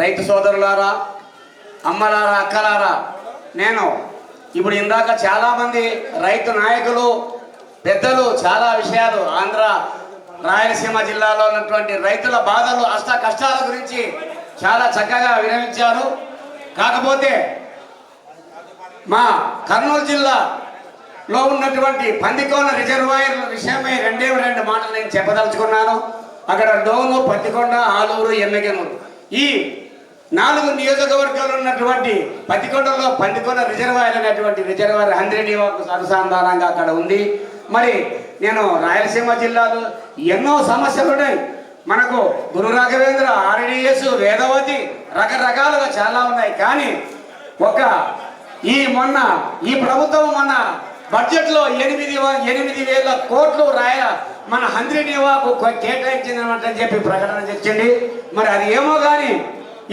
రైతు సోదరులారా అమ్మలారా అక్కలారా నేను ఇప్పుడు ఇందాక చాలామంది రైతు నాయకులు పెద్దలు చాలా విషయాలు ఆంధ్ర రాయలసీమ జిల్లాలో ఉన్నటువంటి రైతుల బాధలు అష్ట కష్టాల గురించి చాలా చక్కగా విరమించారు. కాకపోతే మా కర్నూలు జిల్లాలో ఉన్నటువంటి పందికోన రిజర్వాయర్ల విషయమై రెండే రెండు మాటలు నేను చెప్పదలుచుకున్నాను. అక్కడ డోను పత్తికొండ ఆలూరు ఎమ్మెగనూరు. ఈ నాలుగు నియోజకవర్గాలు ఉన్నటువంటి పతికొండలో పందికొండ రిజర్వాయర్ అనేటువంటి రిజర్వాయర్ హంద్రేనివాకు అనుసంధానంగా అక్కడ ఉంది. మరి నేను రాయలసీమ జిల్లాలో ఎన్నో సమస్యలు ఉన్నాయి. మనకు గురు రాఘవేంద్ర ఆర్డిఎస్ వేదవతి రకరకాలుగా చాలా ఉన్నాయి. కానీ ఒక ఈ మొన్న ఈ ప్రభుత్వం మొన్న బడ్జెట్లో ఎనిమిది ఎనిమిది వేల కోట్లు రాయ మన హంద్రినివాకు కేటాయించిందనమాట చెప్పి ప్రకటన తెచ్చింది మరి అది ఏమో కానీ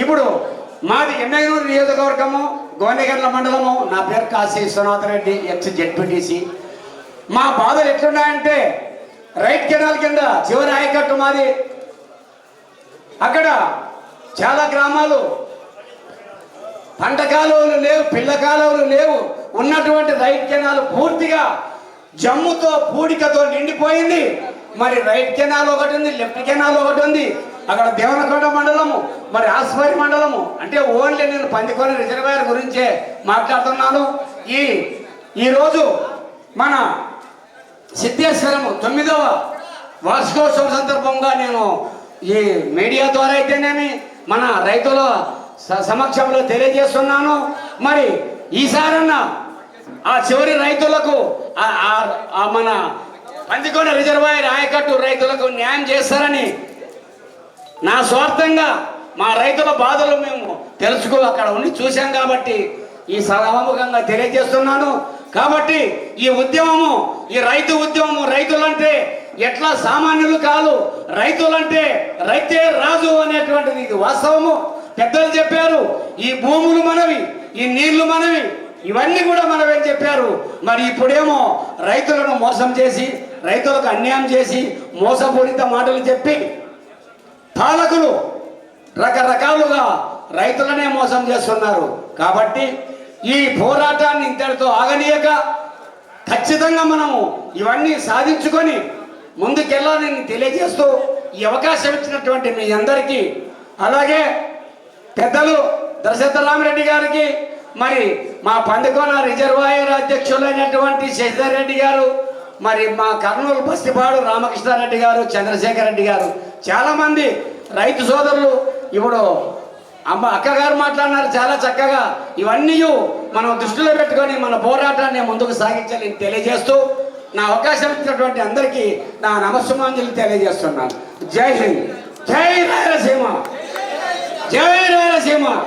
ఇప్పుడు మాది ఎమ్మెగనూరు నియోజకవర్గము గోనెగర్ల మండలము. నా పేరు కాశీ విశ్వనాథ్ రెడ్డి ఎక్స్ జెడ్పీటీసీ. మా బాధలు ఎట్లున్నాయంటే రైట్ కెనాల్ కింద చివరి ఆయకట్టు మాది. అక్కడ చాలా గ్రామాలు పంట కాలువలు లేవు పిల్ల కాలువలు లేవు. ఉన్నటువంటి రైట్ కెనాల్ పూర్తిగా జమ్ముతో పూడికతో నిండిపోయింది. మరి రైట్ కెనాల్ ఒకటి ఉంది లెఫ్ట్ కెనాల్ ఒకటి ఉంది. అక్కడ దేవనకోట మండలము మరి ఆస్పరి మండలము. అంటే ఓన్లీ నేను పందికొని రిజర్వాయర్ గురించే మాట్లాడుతున్నాను. ఈ ఈరోజు మన సిద్ధేశ్వరము తొమ్మిదవ వార్షికోత్సవం సందర్భంగా నేను ఈ మీడియా ద్వారా అయితేనేమి మన రైతుల స- సమక్షంలో తెలియజేస్తున్నాను. మరి ఈసారన్న ఆ చివరి రైతులకు మన పందికొండ రిజర్వాయర్ ఆయకట్టు రైతులకు న్యాయం చేస్తారని నా స్వార్థంగా మా రైతుల బాధలు మేము తెలుసుకో అక్కడ ఉండి చూశాం కాబట్టి ఈ సభాముఖంగా తెలియజేస్తున్నాను. కాబట్టి ఈ ఉద్యమము ఈ రైతు ఉద్యమము రైతులంటే ఎట్లా సామాన్యులు కాదు రైతులంటే రైతే రాజు అనేటువంటిది ఇది వాస్తవము. పెద్దలు చెప్పారు ఈ భూములు మనవి ఈ నీళ్ళు మనవి ఇవన్నీ కూడా మనమే చెప్పారు. మరి ఇప్పుడేమో రైతులను మోసం చేసి రైతులకు అన్యాయం చేసి మోసపూరిత మాటలు చెప్పి పాలకులు రకరకాలుగా రైతులనే మోసం చేస్తున్నారు. కాబట్టి ఈ పోరాటాన్ని ఇంతటితో ఆగనీయక ఖచ్చితంగా మనము ఇవన్నీ సాధించుకొని ముందుకెళ్ళాలని తెలియజేస్తూ ఈ అవకాశం ఇచ్చినటువంటి మీ అందరికీ అలాగే పెద్దలు దశరథ రామిరెడ్డి గారికి మరి మా పండుకోన రిజర్వాయర్ అధ్యక్షులైనటువంటి శశిధర్ రెడ్డి గారు మరి మా కర్నూలు బస్తిపాడు రామకృష్ణారెడ్డి గారు చంద్రశేఖర్ రెడ్డి గారు చాలామంది రైతు సోదరులు ఇప్పుడు అమ్మ అక్కగారు మాట్లాడినారు చాలా చక్కగా. ఇవన్నీ మనం దృష్టిలో పెట్టుకొని మన పోరాటాన్ని ముందుకు సాగించాలని తెలియజేస్తూ నా అవకాశం ఇచ్చినటువంటి అందరికీ నా నమస్సుమాంజలి తెలియజేస్తున్నాను. జై హింద్. జై రాయలసీమ. జై రాయలసీమ.